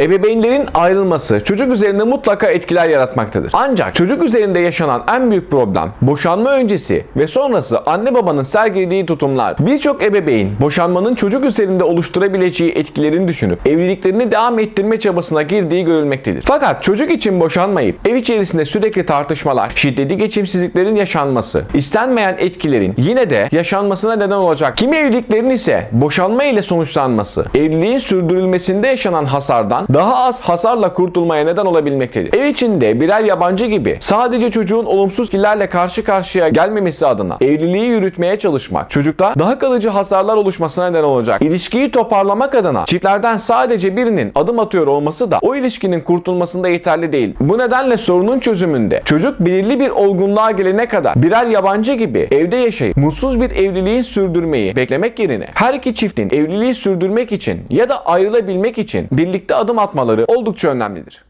Ebeveynlerin ayrılması çocuk üzerinde mutlaka etkiler yaratmaktadır. Ancak çocuk üzerinde yaşanan en büyük problem boşanma öncesi ve sonrası anne babanın sergilediği tutumlar. Birçok ebeveyn boşanmanın çocuk üzerinde oluşturabileceği etkilerini düşünüp evliliklerini devam ettirme çabasına girdiği görülmektedir. Fakat çocuk için boşanmayıp ev içerisinde sürekli tartışmalar, şiddetli geçimsizliklerin yaşanması, istenmeyen etkilerin yine de yaşanmasına neden olacak. Kimi evliliklerin ise boşanma ile sonuçlanması, evliliğin sürdürülmesinde yaşanan hasardan daha az hasarla kurtulmaya neden olabilmektedir. Ev içinde birer yabancı gibi sadece çocuğun olumsuz etkilerle karşı karşıya gelmemesi adına evliliği yürütmeye çalışmak çocukta daha kalıcı hasarlar oluşmasına neden olacak. İlişkiyi toparlamak adına çiftlerden sadece birinin adım atıyor olması da o ilişkinin kurtulmasında yeterli değil. Bu nedenle sorunun çözümünde çocuk belirli bir olgunluğa gelene kadar birer yabancı gibi evde yaşayıp mutsuz bir evliliği sürdürmeyi beklemek yerine her iki çiftin evliliği sürdürmek için ya da ayrılabilmek için birlikte adım atmaları oldukça önemlidir.